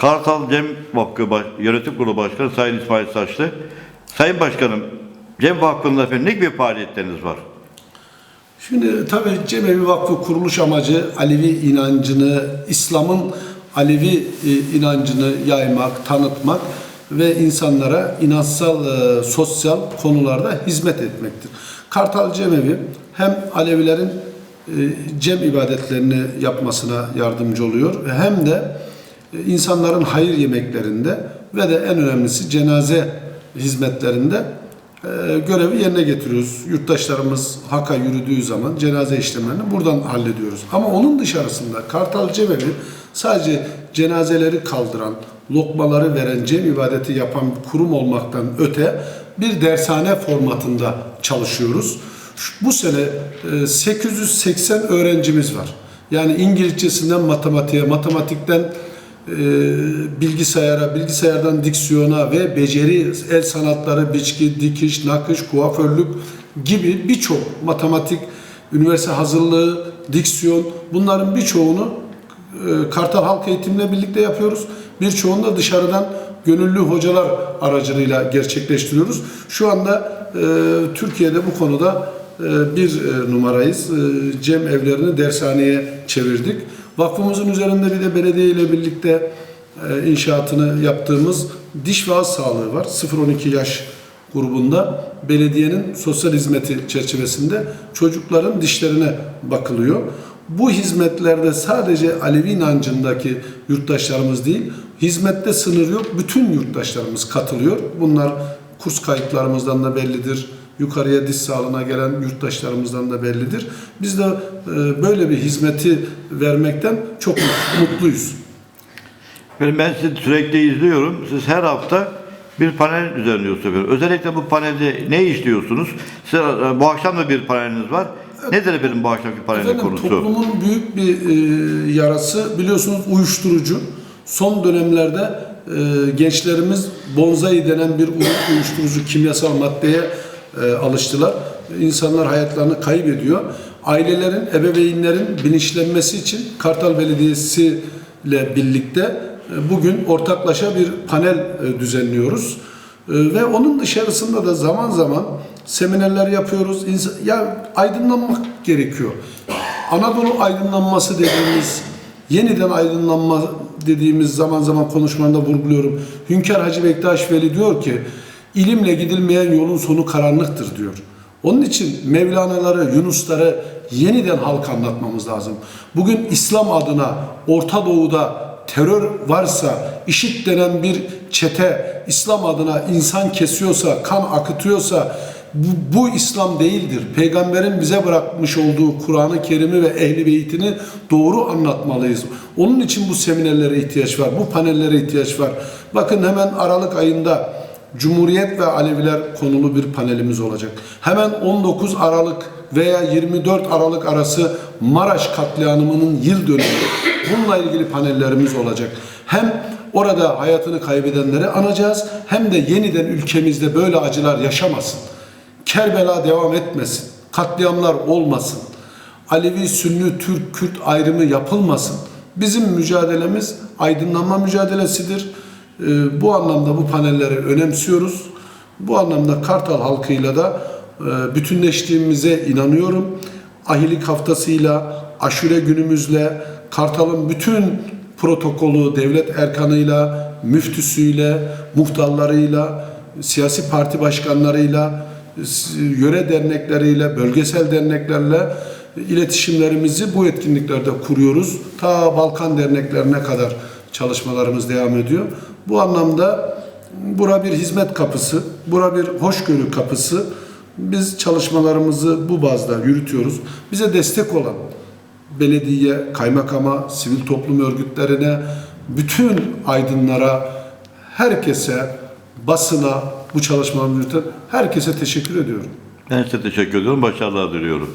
Kartal Cem Vakfı Baş- Yönetim Kurulu Başkanı Sayın İsmail Saçlı. Sayın Başkanım, Cem Vakfı'nda efendim ne gibi faaliyetleriniz var? Şimdi tabii Cemevi Vakfı kuruluş amacı Alevi inancını, İslam'ın Alevi e, inancını yaymak, tanıtmak ve insanlara inançsal, e, sosyal konularda hizmet etmektir. Kartal Cemevi hem Alevilerin e, cem ibadetlerini yapmasına yardımcı oluyor hem de insanların hayır yemeklerinde ve de en önemlisi cenaze hizmetlerinde e, görevi yerine getiriyoruz. Yurttaşlarımız Hak'a yürüdüğü zaman cenaze işlemlerini buradan hallediyoruz. Ama onun dışarısında Kartal Cemevi sadece cenazeleri kaldıran, lokmaları veren, cem ibadeti yapan bir kurum olmaktan öte bir dershane formatında çalışıyoruz. Bu sene e, 880 öğrencimiz var. Yani İngilizcesinden matematiğe, matematikten e, bilgisayara, bilgisayardan diksiyona ve beceri, el sanatları, biçki, dikiş, nakış, kuaförlük gibi birçok matematik, üniversite hazırlığı, diksiyon bunların birçoğunu e, Kartal Halk Eğitim'le birlikte yapıyoruz. Birçoğunu da dışarıdan gönüllü hocalar aracılığıyla gerçekleştiriyoruz. Şu anda e, Türkiye'de bu konuda e, bir e, numarayız. E, Cem evlerini dershaneye çevirdik. Vakfımızın üzerinde bir de belediye ile birlikte e, inşaatını yaptığımız diş ve ağız sağlığı var. 0-12 yaş grubunda belediyenin sosyal hizmeti çerçevesinde çocukların dişlerine bakılıyor. Bu hizmetlerde sadece Alevi inancındaki yurttaşlarımız değil, hizmette sınır yok. Bütün yurttaşlarımız katılıyor. Bunlar kurs kayıtlarımızdan da bellidir. Yukarıya diş sağlığına gelen yurttaşlarımızdan da bellidir. Biz de e, böyle bir hizmeti vermekten çok mutluyuz. Efendim ben sizi sürekli izliyorum. Siz her hafta bir panel düzenliyorsunuz efendim. Özellikle bu panelde ne işliyorsunuz? Size, e, bu akşam da bir paneliniz var. Nedir efendim bu akşamki panelin Efendim konusu? toplumun büyük bir e, yarası biliyorsunuz uyuşturucu. Son dönemlerde e, gençlerimiz bonzai denen bir uy- uyuşturucu kimyasal maddeye e, alıştılar. İnsanlar hayatlarını kaybediyor. Ailelerin, ebeveynlerin bilinçlenmesi için Kartal Belediyesi ile birlikte e, bugün ortaklaşa bir panel e, düzenliyoruz. E, Ve onun dışarısında da zaman zaman seminerler yapıyoruz. İnsan, ya aydınlanmak gerekiyor. Anadolu aydınlanması dediğimiz, yeniden aydınlanma dediğimiz zaman zaman konuşmalarında vurguluyorum. Hünkar Hacı Bektaş Veli diyor ki, ilimle gidilmeyen yolun sonu karanlıktır diyor. Onun için Mevlana'ları, Yunusları yeniden halka anlatmamız lazım. Bugün İslam adına Orta Doğu'da terör varsa, işit denen bir çete İslam adına insan kesiyorsa, kan akıtıyorsa bu, bu İslam değildir. Peygamberin bize bırakmış olduğu Kur'an-ı Kerim'i ve Ehli Beytini doğru anlatmalıyız. Onun için bu seminerlere ihtiyaç var, bu panellere ihtiyaç var. Bakın hemen Aralık ayında Cumhuriyet ve Aleviler konulu bir panelimiz olacak. Hemen 19 Aralık veya 24 Aralık arası Maraş katliamının yıl dönümü. Bununla ilgili panellerimiz olacak. Hem orada hayatını kaybedenleri anacağız hem de yeniden ülkemizde böyle acılar yaşamasın. Kerbela devam etmesin. Katliamlar olmasın. Alevi, Sünni, Türk, Kürt ayrımı yapılmasın. Bizim mücadelemiz aydınlanma mücadelesidir. Ee, bu anlamda bu panelleri önemsiyoruz. Bu anlamda Kartal halkıyla da e, bütünleştiğimize inanıyorum. Ahilik haftasıyla, aşure günümüzle, Kartal'ın bütün protokolü devlet erkanıyla, müftüsüyle, muhtarlarıyla, siyasi parti başkanlarıyla, yöre dernekleriyle, bölgesel derneklerle iletişimlerimizi bu etkinliklerde kuruyoruz. Ta Balkan derneklerine kadar çalışmalarımız devam ediyor. Bu anlamda bura bir hizmet kapısı, bura bir hoşgörü kapısı. Biz çalışmalarımızı bu bazda yürütüyoruz. Bize destek olan belediye, kaymakama, sivil toplum örgütlerine, bütün aydınlara, herkese, basına bu çalışmaları yürüten herkese teşekkür ediyorum. Ben size teşekkür ediyorum. Başarılar diliyorum.